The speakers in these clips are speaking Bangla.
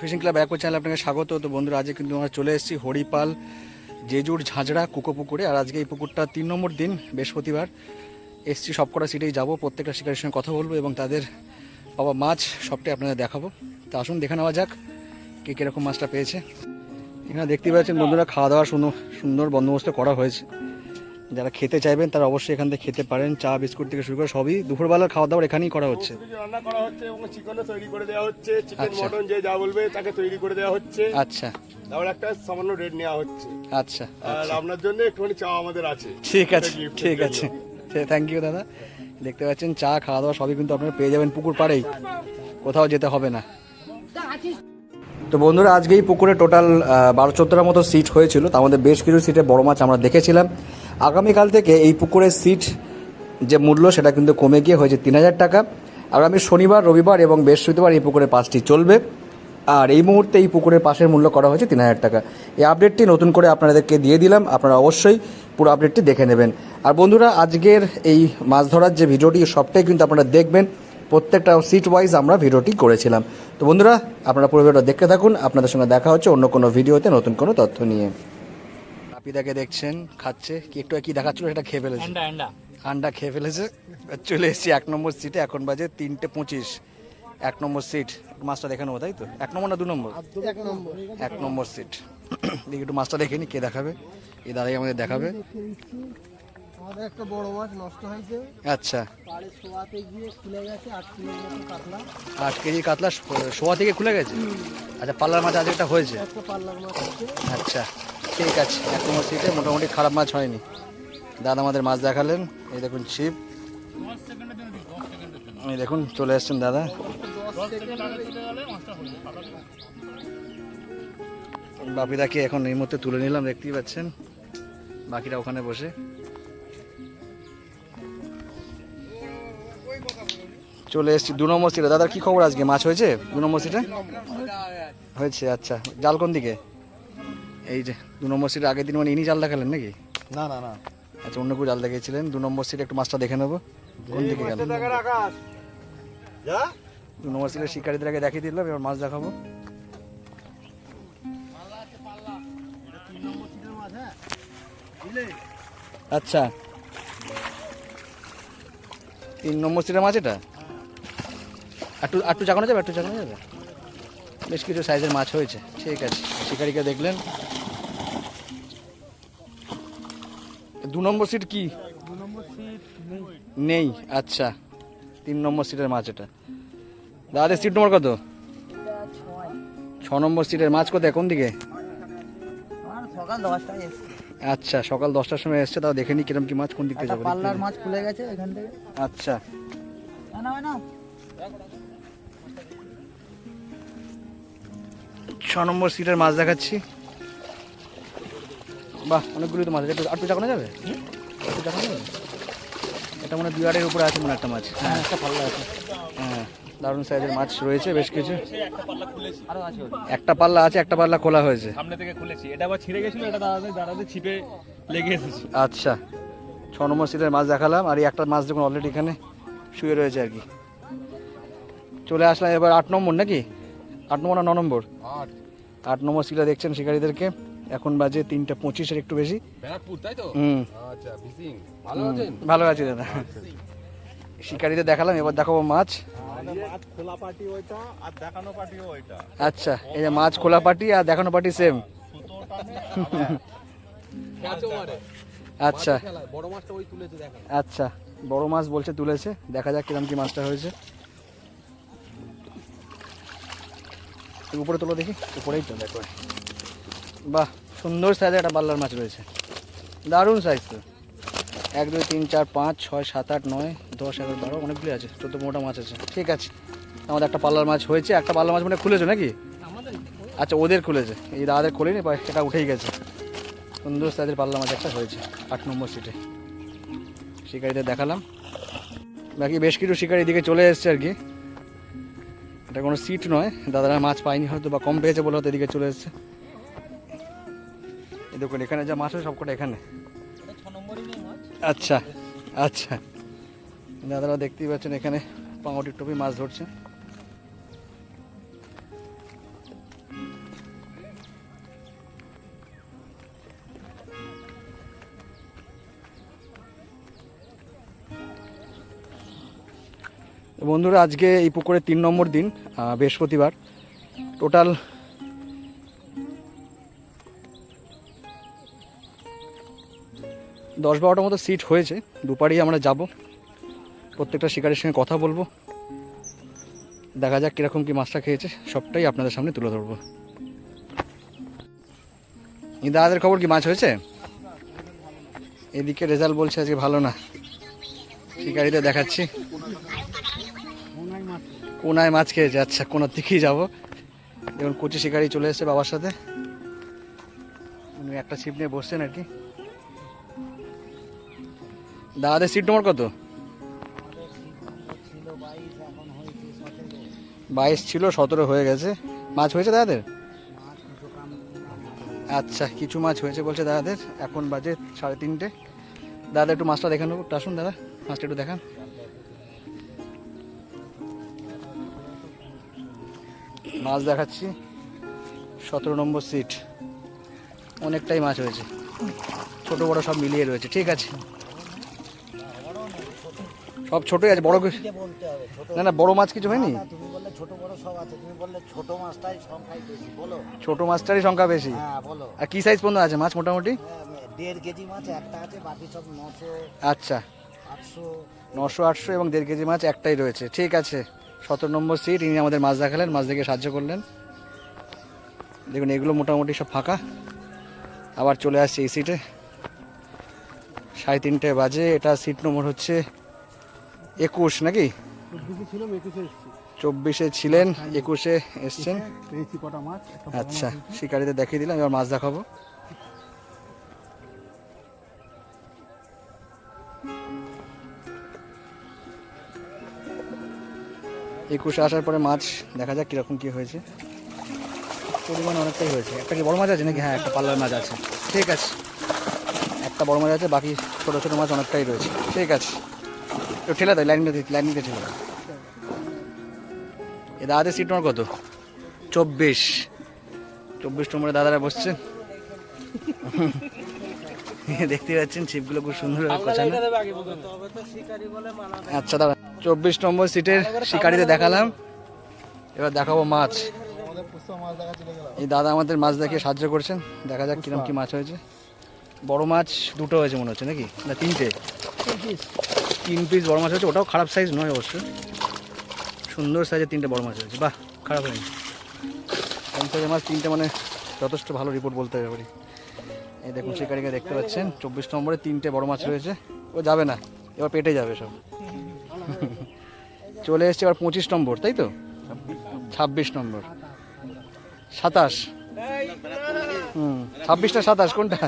ফিশিং ক্লাব এক চ্যানেলে আপনাকে স্বাগত। তো বন্ধুরা, আজকে কিন্তু আমরা চলে এসেছি হরিপাল, জেজুর, ঝাঁঝরা কুকো পুকুরে। আর আজকে এই পুকুরটা তিন নম্বর দিন, বৃহস্পতিবার। এসছি সবকটা সিটেই যাব, প্রত্যেকটা শিকারের সঙ্গে কথা বলব এবং তাদের বাবা মাছ সবটাই আপনাদের দেখাবো। তো আসুন, দেখে নেওয়া যাক কে কীরকম মাছটা পেয়েছে। এখানে দেখতে পাচ্ছেন বন্ধুরা, খাওয়া দাওয়া সুন্দর সুন্দর বন্দোবস্ত করা হয়েছে। যারা খেতে চাইবেন তারা অবশ্যই এখান থেকে খেতে পারেন। চা বিস্কুট থেকে শুরু করে সবই দুপুরবেলার খাওয়া দাওয়ার এখানেই করা হচ্ছে। রান্না করা হচ্ছে এবং চিকেনও তৈরি করে দেওয়া হচ্ছে। চিকেন আচ্ছা। মটন যে যা বলবে তাকে তৈরি করে দেওয়া হচ্ছে। আচ্ছা। তারপর একটা সামান্য রেট নেওয়া হচ্ছে। আচ্ছা আর আপনার জন্য একটুখানি চা আমাদের আছে। ঠিক আছে ঠিক আছে। থ্যাংক ইউ দাদা। দেখতে পাচ্ছেন চা খাওয়া দাওয়া সবই কিন্তু আপনারা পেয়ে যাবেন পুকুর পাড়েই। কোথাও যেতে হবে না। তো বন্ধুরা আজকে এই পুকুরে টোটাল বারো চোদ্দোটার মতো সিট হয়েছিল। তার মধ্যে বেশ কিছু সিটে বড় মাছ আমরা দেখেছিলাম। আগামীকাল থেকে এই পুকুরের সিট যে মূল্য, সেটা কিন্তু কমে গিয়ে হয়েছে তিন হাজার টাকা। আগামী শনিবার, রবিবার এবং বৃহস্পতিবার এই পুকুরে পাঁচটি চলবে। আর এই মুহূর্তে এই পুকুরের পাশের মূল্য করা হয়েছে তিন হাজার টাকা। এই আপডেটটি নতুন করে আপনাদেরকে দিয়ে দিলাম। আপনারা অবশ্যই পুরো আপডেটটি দেখে নেবেন। আর বন্ধুরা, আজকের এই মাছ ধরার যে ভিডিওটি সবটাই কিন্তু আপনারা দেখবেন। প্রত্যেকটা সিট ওয়াইজ আমরা ভিডিওটি করেছিলাম। তো বন্ধুরা আপনারা পুরো ভিডিওটা দেখতে থাকুন। আপনাদের সঙ্গে দেখা হচ্ছে অন্য কোনো ভিডিওতে নতুন কোনো তথ্য নিয়ে। আপিদাকে দেখছেন খাচ্ছে। কি একটু কি দেখাচ্ছিল সেটা খেয়ে ফেলেছে। আন্ডা খেয়ে ফেলেছে। চলে এসেছি এক নম্বর সিটে এখন বাজে তিনটে পঁচিশ। এক নম্বর সিট মাছটা দেখে নেব তাই তো? এক নম্বর না দু নম্বর? এক নম্বর। সিট দেখি একটু মাছটা দেখে নি কে দেখাবে? এই দাদাই আমাদের দেখাবে। আমাদের একটা বড় মাছ নষ্ট হয়েছে। আচ্ছা। পাড়ে শোয়াতে গিয়ে খুলে গেছে আট কিলোর মতো কাতলা। আট কেজি কাতলা শোয়া থেকে খুলে গেছে? আচ্ছা পাল্লার মাছ আজ একটা হয়েছে? একটা পাল্লার মাছ আছে। আচ্ছা ঠিক আছে। এক নম্বর সিটে মোটামুটি খারাপ মাছ হয়নি। দাদা আমাদের মাছ দেখালেন। এই দেখুন ছিপ। এই দেখুন চলে এসছেন দাদা। বাপিদাকে এখন এই মুহূর্তে তুলে নিলাম দেখতেই পাচ্ছেন। বাকিরা ওখানে বসে। চলে এসেছি। দু নম্বর সিটে দাদার কি খবর আজকে? মাছ হয়েছে? দু নম্বর সিটে হয়েছে আচ্ছা। জাল কোন দিকে? এই যে দু নম্বর সিটে আগের দিন মানে ইনি জাল দেখালেন নাকি? না না না। আচ্ছা অন্য কেউ জাল দেখিয়েছিলেন। দু নম্বর সিটে একটু মাছটা দেখে নেব। কোন দিকে গেল? দু নম্বর সিটে শিকারীদের আগে দেখিয়ে দিলাম এবার মাছ দেখাবো। আচ্ছা। তিন নম্বর সিটের মাছ এটা? একটু একটু চাকানো যাবে একটু চাকানো যাবে? বেশ কিছু সাইজের মাছ হয়েছে। ঠিক আছে শিকারিকে দেখলেন। দু নম্বর সিট কি? নেই আচ্ছা। তিন নম্বর সিটের মাছ এটা। দাদা সিট নম্বর কত? ছ নম্বর সিটের মাছ কোথায়? কোন দিকে? সকাল দশটায় আচ্ছা সকাল দশটার সময় এসছে তাও দেখে নি কিরম কি মাছ কোন দিক থেকে যাবে। পাল্লার মাছ খুলে গেছে এখান থেকে। আচ্ছা। না না। ছ নম্বর সিটের মাছ দেখাচ্ছি। বাহ অনেকগুলি তো মাছ আছে। একটু একটু চাকানো যাবে? একটু চাকানো যাবে? এটা মনে হয় আড়ের উপরে আছে মনে একটা মাছ। হ্যাঁ একটা পাল্লা আছে। হ্যাঁ দারুণ সাইজের মাছ রয়েছে বেশ কিছু। একটা পাল্লা আছে একটা পাল্লা আছে একটা পাল্লা খোলা হয়েছে। সামনে থেকে খুলেছি। এটা আবার ছিঁড়ে গেছিল এটা দাঁড়াতে দাঁড়াতে ছিপে লেগে এসেছে। আচ্ছা ছ নম্বর সিটের মাছ দেখালাম। আর এই একটা মাছ দেখুন অলরেডি এখানে শুয়ে রয়েছে আর কি। চলে আসলাম এবার আট নম্বর নাকি? আট নম্বর না ন নম্বর? আট। নম্বর সিটে দেখছেন শিকারীদেরকে। এখন বাজে তিনটা পঁচিশের একটু বেশি। হুম। আচ্ছা ভালো আছি দাদা। শিকারীদের দেখালাম এবার দেখাবো মাছ। আচ্ছা এই যে মাছ খোলা পাটি আর দেখানো পাটি সেম আচ্ছা। আচ্ছা বড় মাছ বলছে তুলেছে দেখা যাক কিরম কি মাছটা হয়েছে। একটু উপরে তোলো দেখি, উপরেই তো দেখো। বাহ, সুন্দর সাইজের একটা বাল্লার মাছ রয়েছে। দারুণ সাইজ তো। এক, দুই, তিন, চার, পাঁচ, ছয়, সাত, আট, নয়, দশ, এগারো, বারো অনেকগুলি আছে, চোদ্দ মোটা মাছ আছে। ঠিক আছে, আমাদের একটা পাল্লার মাছ হয়েছে, একটা পাল্লার মাছ মানে খুলেছো নাকি? আচ্ছা ওদের খুলেছে। এই দাদাদের খুলেনি এটা উঠেই গেছে। সুন্দর সাইজের পাল্লা মাছ একটা হয়েছে, আট নম্বর সিটে শিকারিদের দেখালাম। বাকি বেশ কিছু শিকারি এদিকে চলে এসছে আর কি। এটা কোনো সিট নয়। দাদারা মাছ পায়নি হয়তো বা কম পেয়েছে বলে হয়তো এদিকে চলে এসেছে। এই দেখুন, এখানে যা মাছ হয় সবকটা এখানে। আচ্ছা আচ্ছা। দাদারা দেখতেই পাচ্ছেন এখানে পাউটির টুপি মাছ ধরছে। বন্ধুরা, আজকে এই পুকুরের তিন নম্বর দিন বৃহস্পতিবার। টোটাল দশ বারোটার মতো সিট হয়েছে। দুপারেই আমরা যাব। প্রত্যেকটা শিকারের সঙ্গে কথা বলব। দেখা যাক কীরকম কী মাছটা খেয়েছে। সবটাই আপনাদের সামনে তুলে ধরবো। এই দাদাদের খবর কি মাছ হয়েছে? এদিকে রেজাল্ট বলছে আজকে ভালো না। শিকারিতে দেখাচ্ছি। কোনায় মাছ খেয়েছে আচ্ছা কোনার দিকেই যাব। দেখুন, কচি শিকারি চলে এসেছে বাবার সাথে। উনি একটা ছিপ নিয়ে বসছেন আর কি। দাদাদের সিট নম্বর কত? বাইশ ছিল, সতেরো হয়ে গেছে। মাছ হয়েছে দাদাদের? আচ্ছা কিছু মাছ হয়েছে বলছে দাদাদের। এখন বাজে সাড়ে তিনটে। দাদা, একটু মাছটা দেখানো একটু আসুন দাদা, মাছটা একটু দেখান। মাছ দেখাচ্ছি। সতেরো নম্বর সিট অনেকটাই মাছ হয়েছে। ছোট বড় সব মিলিয়ে রয়েছে। ঠিক আছে। সব ছোটই আছে বড় কিছু- না না বড় মাছ কিছু হয়নি? ছোট মাছটারই সংখ্যা বেশি? হ্যাঁ আর কি সাইজ পর্যন্ত আছে মাছ মোটামুটি? হ্যাঁ, নশো আচ্ছা। নশো আটশো এবং দেড় কেজি মাছ একটাই রয়েছে। ঠিক আছে। সতেরো নম্বর সিট ইনি আমাদের মাছ দেখালেন মাছ দেখে সাহায্য করলেন। দেখুন এগুলো মোটামুটি সব ফাঁকা। আবার চলে আসছে এই সিটে সাড়ে তিনটে বাজে এটা সিট নম্বর হচ্ছে একুশ নাকি? চব্বিশে ছিলেন একুশে এসছেন। আচ্ছা শিকারিতে দেখিয়ে দিলাম এবার মাছ দেখাবো। একুশে আসার পরে মাছ দেখা যাক কীরকম কী হয়েছে। পরিমাণ অনেকটাই হয়েছে। একটা কি বড় মাছ আছে নাকি? হ্যাঁ একটা পাল্লার মাছ আছে। ঠিক আছে। একটা বড় মাছ আছে বাকি ছোটো ছোটো মাছ অনেকটাই রয়েছে। ঠিক আছে। একটু ঠেলে দেয় লাইন লাইন নিতে ঠেলে দেয় এ দাদাদের সিট নম্বর কত? চব্বিশ। চব্বিশ নম্বরে দাদারা বসছে। দেখতে পাচ্ছেন ছিপগুলো খুব সুন্দর আচ্ছা দাদা চব্বিশ নম্বর সিটের শিকারিতে দেখালাম। এবার দেখাবো মাছ। এই দাদা আমাদের মাছ দেখিয়ে সাহায্য করছেন। দেখা যাক কিরম কি মাছ হয়েছে। বড় মাছ দুটো হয়েছে মনে হচ্ছে, নাকি? না, তিনটে। তিন পিস বড় মাছ হয়েছে, ওটাও খারাপ সাইজ নয় অবশ্য। সুন্দর সাইজের তিনটে বড় মাছ হয়েছে। বাহ, খারাপ হয়নি। কম সাইজের মাছ তিনটে মানে যথেষ্ট ভালো রিপোর্ট বলতে পারি এই দেখুন, শিকারিকে দেখতে পাচ্ছেন। চব্বিশ নম্বরে তিনটে বড় মাছ রয়েছে। ও যাবে না, এবার পেটে যাবে সব। চলে এসছে এবার পঁচিশ নম্বর তাই তো? ছাব্বিশ নম্বর। সাতাশ। হুম ছাব্বিশটা সাতাশ কোনটা?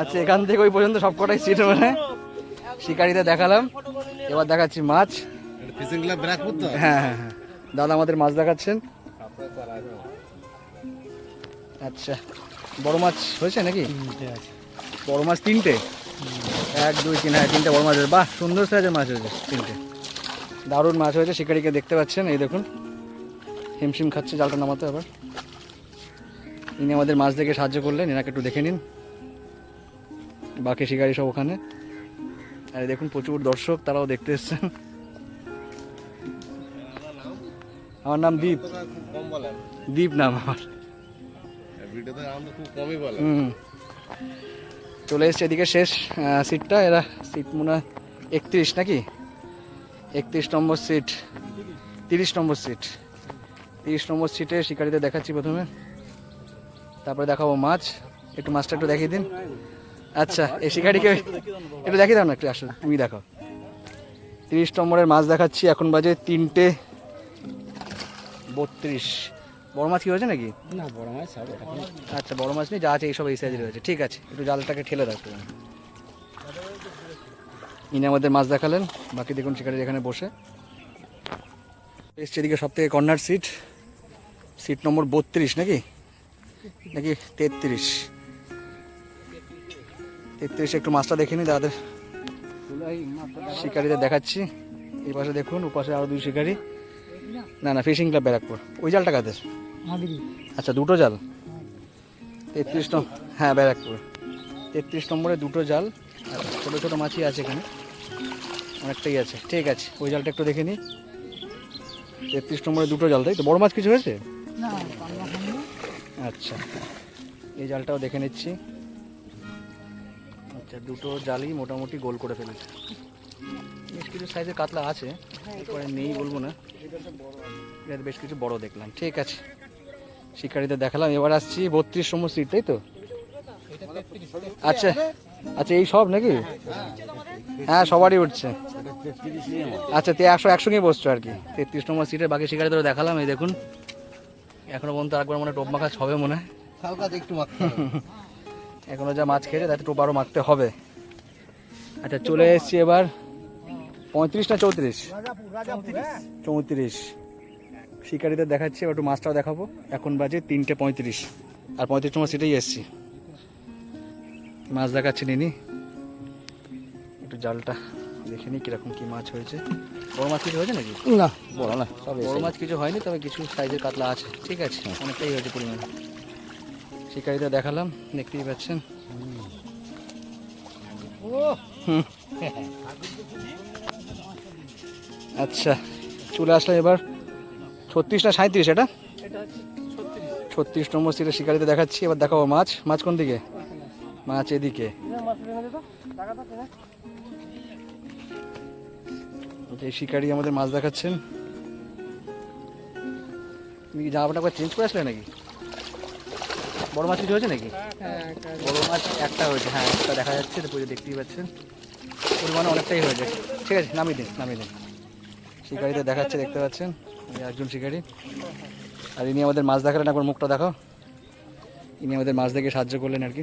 আচ্ছা এখান থেকে ওই পর্যন্ত সব কটাই সিট মানে শিকারিতে দেখালাম। এবার দেখাচ্ছি মাছ। ফিশিং ক্লাব ব্র্যাকপুর তো হ্যাঁ হ্যাঁ হ্যাঁ। দাদা আমাদের মাছ দেখাচ্ছেন। আচ্ছা বড় মাছ হয়েছে নাকি? বড় মাছ তিনটে? এক দুই তিন হ্যাঁ তিনটে বড় মাছ হয়েছে। বাহ সুন্দর সাইজের মাছ হয়েছে তিনটে। দারুণ মাছ হয়েছে শিকারিকে দেখতে পাচ্ছেন এই দেখুন। হিমশিম খাচ্ছে জালটা নামাতে আবার। ইনি আমাদের মাছ দেখে সাহায্য করলেন এনাকে একটু দেখে নিন। বাকি শিকারি সব ওখানে। আর দেখুন প্রচুর দর্শক তারাও দেখতে এসছেন। আমার নাম দীপ। দীপ নাম আমার। ভিডিওতে আমরা খুব কমই বলেন হুম। চলে এসছে এদিকে শেষ সিটটা এরা সিট মনে হয় একত্রিশ নাকি? একত্রিশ নম্বর সিট তিরিশ নম্বর সিট তিরিশ নম্বর সিটে শিকারিতে দেখাচ্ছি প্রথমে। তারপরে দেখাবো মাছ। একটু মাছটা একটু দেখিয়ে দিন। আচ্ছা এই শিকারিকে একটু দেখিয়ে দাও না, একটু আসো, তুমি দেখো তিরিশ নম্বরের মাছ দেখাচ্ছি। এখন বাজে তিনটে বত্রিশ। বড় মাছ কি হয়েছে নাকি? না বড় মাছ আচ্ছা বড় মাছ নেই যা আছে এইসব এই সাইজে রয়েছে ঠিক আছে একটু জালটাকে ঠেলে রাখতে ইনি আমাদের মাছ দেখালেন বাকি দেখুন শিকারি এখানে বসে। এসছে এদিকে সব থেকে কর্নার সিট সিট নম্বর বত্রিশ নাকি? নাকি তেত্রিশ? তেত্রিশে একটু মাছটা দেখে নি দাদাদের। শিকারিদের দেখাচ্ছি। এই পাশে দেখুন ওপাশে আরও দুই শিকারি। না না ফিশিং ক্লাব ব্যারাকপুর। ওই জালটা কাদের? আচ্ছা দুটো জাল। তেত্রিশ নম্বর হ্যাঁ ব্যারাকপুর। তেত্রিশ নম্বরে দুটো জাল। আর ছোটো ছোটো মাছই আছে এখানে। অনেকটাই আছে। ঠিক আছে ওই জালটা একটু দেখে নিই তেত্রিশ নম্বরে দুটো জাল তাই তো? বড় মাছ কিছু হয়েছে? আচ্ছা এই জালটাও দেখে নিচ্ছি। আচ্ছা দুটো জালই মোটামুটি গোল করে ফেলেছে। বেশ কিছু সাইজের কাতলা আছে। এরপরে নেই বলব না। বেশ কিছু বড় দেখলাম। ঠিক আছে। শিকারিদের দেখালাম। এবার আসছি বত্রিশ নম্বর সিট তাই তো? আচ্ছা আচ্ছা এই সব নাকি? হ্যাঁ সবারই উঠছে। আচ্ছা তে একশো একসঙ্গে বসছো আর কি। তেত্রিশ নম্বর সিটে বাকি শিকারিদেরও দেখালাম, এই দেখুন। এখনও পর্যন্ত একবার মনে টোপ মাখা হবে মনে একটু এখনও যা মাছ খেয়েছে, তাতে টোপ আরও মাখতে হবে। আচ্ছা চলে এসেছি এবার পঁয়ত্রিশ না চৌত্রিশ? চৌত্রিশ। শিকারিদের দেখাচ্ছি একটু মাছটাও দেখাবো। এখন বাজে তিনটে পঁয়ত্রিশ। আর পঁয়ত্রিশ নম্বর সিটেই এসেছি। মাছ দেখাচ্ছি নিনি। একটু জালটা দেখে নিই কীরকম কী মাছ হয়েছে। বড় মাছ কিছু হয়েছে নাকি? না। বড় না সব বড় মাছ কিছু হয়নি তবে কিছু সাইজের কাতলা আছে। ঠিক আছে অনেকটাই হয়েছে পরিমাণ। শিকারিদের দেখালাম দেখতেই পাচ্ছেন। আচ্ছা চলে আসলাম এবার ছত্রিশ না সাঁত্রিশ এটা ছত্রিশ। নম্বর সিটে শিকারিতে দেখাচ্ছি এবার দেখাবো মাছ। মাছ কোন দিকে? মাছ এদিকে। এই শিকারি আমাদের মাছ দেখাচ্ছেন। তুমি কি জামাটা একবার চেঞ্জ করে আসলে নাকি? বড় মাছ কিছু হয়েছে নাকি? বড় মাছ একটা হয়েছে হ্যাঁ একটা দেখা যাচ্ছে পুজো দেখতেই পাচ্ছেন। পরিমাণ অনেকটাই হয়েছে। ঠিক আছে নামিয়ে দিন নামিয়ে দিন। শিকারিতে দেখাচ্ছে দেখতে পাচ্ছেন। একজন শিকারি। আর ইনি আমাদের মাছ দেখালেন একবার মুখটা দেখো। ইনি আমাদের মাছ দেখে সাহায্য করলেন আর কি।